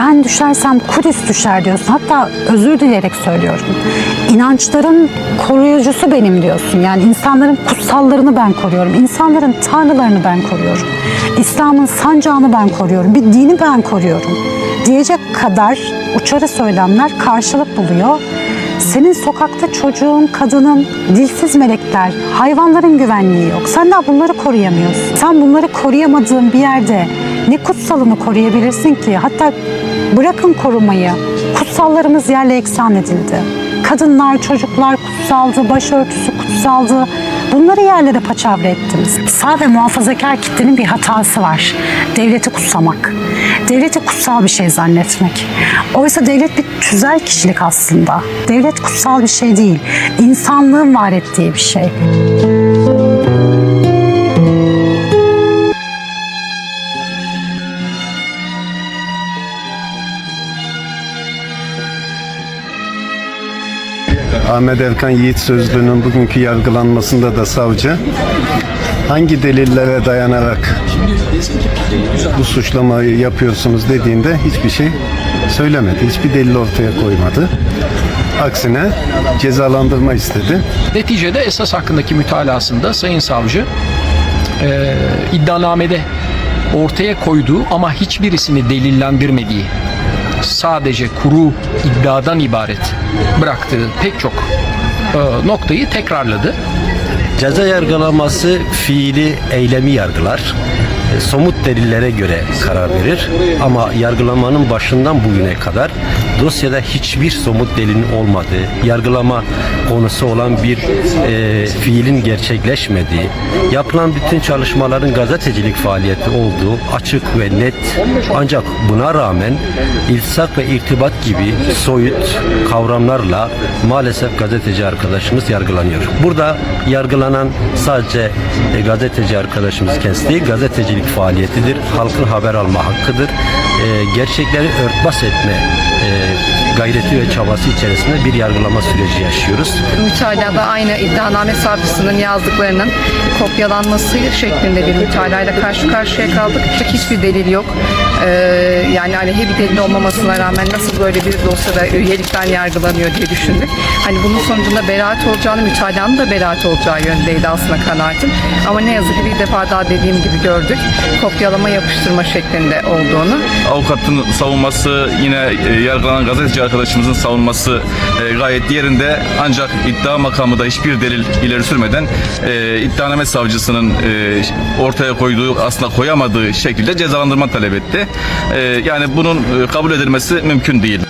edersem Kudüs düşer diyorsun. Hatta özür dileyerek söylüyorum. İnançların koruyucusu benim diyorsun. Yani insanların kutsallarını ben koruyorum. İnsanların tanrılarını ben koruyorum. İslam'ın sancağını ben koruyorum. Bir dini ben koruyorum. Diyecek kadar uçarı söylemler karşılık buluyor. Senin sokakta çocuğun, kadının, dilsiz melekler, hayvanların güvenliği yok. Sen daha bunları koruyamıyorsun. Sen bunları koruyamadığın bir yerde ne kutsalını koruyabilirsin ki? Hatta bırakın korumayı. Kutsallarımız yerle eksan edildi. Kadınlar, çocuklar kutsaldı, başörtüsü kutsaldı. Bunları yerlere paçavra ettiniz. Sağ ve muhafazakar kitlenin bir hatası var. Devleti kutsamak. Devleti kutsal bir şey zannetmek. Oysa devlet bir tüzel kişilik aslında. Devlet kutsal bir şey değil. İnsanlığın var ettiği bir şey. Ahmet Erkan Yiğit Sözlü'nün bugünkü yargılanmasında da savcı hangi delillere dayanarak bu suçlamayı yapıyorsunuz dediğinde hiçbir şey söylemedi. Hiçbir delil ortaya koymadı. Aksine cezalandırma istedi. Neticede esas hakkındaki mütalasında Sayın Savcı e, iddianamede ortaya koyduğu ama hiçbirisini delillendirmediği sadece kuru iddiadan ibaret bıraktığı pek çok e, noktayı tekrarladı. Ceza yargılaması fiili eylemi yargılar. E, Somut delillere göre karar verir ama yargılamanın başından bugüne kadar dosyada hiçbir somut delilin olmadığı, yargılama konusu olan bir e, fiilin gerçekleşmediği, yapılan bütün çalışmaların gazetecilik faaliyeti olduğu açık ve net ancak buna rağmen iltisak ve irtibat gibi soyut kavramlarla maalesef gazeteci arkadaşımız yargılanıyor. Burada yargılanan sadece e, gazeteci arkadaşımız kendisi değil, gazetecilik faaliyetidir. Halkın haber alma hakkıdır. E, gerçekleri örtbas etme e, gayreti ve çabası içerisinde bir yargılama süreci yaşıyoruz. mütalada aynı iddianame savcısının yazdıklarının kopyalanması şeklinde bir mütalayla karşı karşıya kaldık. Hiçbir delil yok. Ee, yani aleyhe bir delil olmamasına rağmen nasıl böyle bir dosyada üyelikten yargılanıyor diye düşündük. Hani bunun sonucunda beraat olacağını, mütalanın da beraat olacağı yönündeydi aslında kanaatim. Ama ne yazık ki bir defa daha dediğim gibi gördük. Kopyalama yapıştırma şeklinde olduğunu. avukatın savunması yine e, yargılanan gazeteci arkadaşımızın savunması e, gayet yerinde ancak iddia makamı da hiçbir delil ileri sürmeden e, iddianame savcısının e, ortaya koyduğu aslında koyamadığı şekilde cezalandırma talep etti. E, yani bunun e, kabul edilmesi mümkün değil.